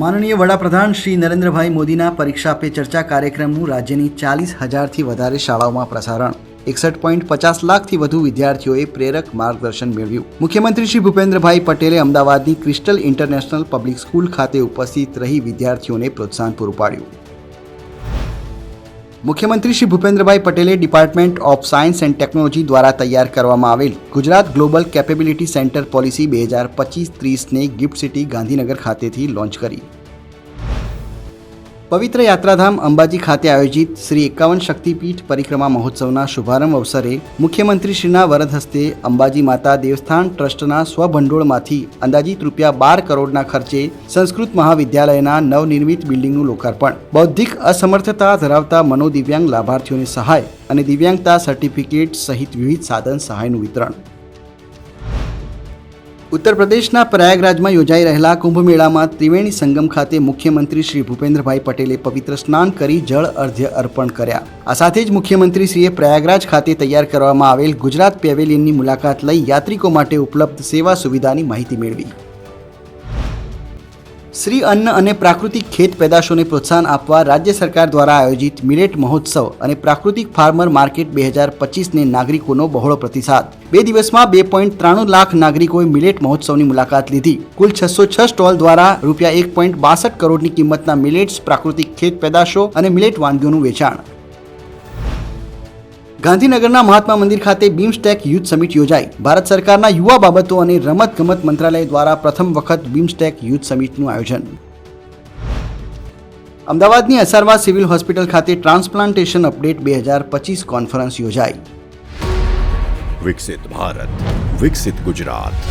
માનનીય વડાપ્રધાન શ્રી નરેન્દ્રભાઈ મોદીના પરીક્ષા પે ચર્ચા કાર્યક્રમનું રાજ્યની ચાલીસ હજારથી વધારે શાળાઓમાં પ્રસારણ. એકસઠ પોઈન્ટ પચાસ લાખથી વધુ વિદ્યાર્થીઓએ પ્રેરક માર્ગદર્શન મેળવ્યું. મુખ્યમંત્રી શ્રી ભૂપેન્દ્રભાઈ પટેલે અમદાવાદની ક્રિસ્ટલ ઇન્ટરનેશનલ પબ્લિક સ્કૂલ ખાતે ઉપસ્થિત રહી વિદ્યાર્થીઓને પ્રોત્સાહન પૂરું પાડ્યું. મુખ્યમંત્રી શ્રી ભૂપેન્દ્રભાઈ પટેલે department of science and technology દ્વારા તૈયાર કરવામાં આવેલ Gujarat global capability centre policy બે હજાર પચીસ ત્રીસને ગિફ્ટ સિટી ગાંધીનગર ખાતેથી લોન્ચ કરી. પવિત્ર યાત્રાધામ અંબાજી ખાતે આયોજિત શ્રી એકાવન શક્તિપીઠ પરિક્રમા મહોત્સવના શુભારંભ અવસરે મુખ્યમંત્રીશ્રીના વરદ હસ્તે અંબાજી માતા દેવસ્થાન ટ્રસ્ટના સ્વભંડોળમાંથી અંદાજિત રૂપિયા બાર કરોડના ખર્ચે સંસ્કૃત મહાવિદ્યાલયના નવનિર્મિત બિલ્ડિંગનું લોકાર્પણ. બૌદ્ધિક અસમર્થતા ધરાવતા મનોદિવ્યાંગ લાભાર્થીઓને સહાય અને દિવ્યાંગતા સર્ટિફિકેટ સહિત વિવિધ સાધન સહાયનું વિતરણ. ઉત્તર પ્રદેશના પ્રયાગરાજમાં યોજાઈ રહેલા કુંભ મેળામાં ત્રિવેણી સંગમ ખાતે મુખ્યમંત્રી શ્રી ભૂપેન્દ્રભાઈ પટેલે પવિત્ર સ્નાન કરી જળ અર્ધ્ય અર્પણ કર્યા. આ સાથે જ મુખ્યમંત્રીશ્રીએ પ્રયાગરાજ ખાતે તૈયાર કરવામાં આવેલ ગુજરાત પેવેલિયનની મુલાકાત લઈ યાત્રિકો માટે ઉપલબ્ધ સેવા સુવિધાની માહિતી મેળવી. શ્રી અન્ન અને પ્રાકૃતિક ખેત પેદાશોને પ્રોત્સાહન આપવા રાજ્ય સરકાર દ્વારા આયોજિત મિલેટ મહોત્સવ અને પ્રાકૃતિક ફાર્મર માર્કેટ બે હજાર પચીસને નાગરિકોનો બહોળો પ્રતિસાદ. બે દિવસમાં બે પોઈન્ટ ત્રાણું લાખ નાગરિકોએ મિલેટ મહોત્સવની મુલાકાત લીધી. કુલ છસો છ સ્ટોલ દ્વારા રૂપિયા એક પોઈન્ટ બાસઠ કરોડની કિંમતના મિલેટ્સ, પ્રાકૃતિક ખેત પેદાશો અને મિલેટ વાનગીઓનું વેચાણ. ગાંધીનગરના મહાત્મા મંદિર ખાતે બીમસ્ટેક યુથ સમિટ યોજાઈ. ભારત સરકારના યુવા બાબતો અને રમત ગમત મંત્રાલય દ્વારા પ્રથમ વખત બીમસ્ટેક યુથ સમિટનું આયોજન. અમદાવાદની અસારવા સિવિલ હોસ્પિટલ ખાતે ટ્રાન્સપ્લાન્ટેશન અપડેટ બે હજાર પચીસ કોન્ફરન્સ યોજાઈ. વિકસિત ભારત, વિકસિત ગુજરાત.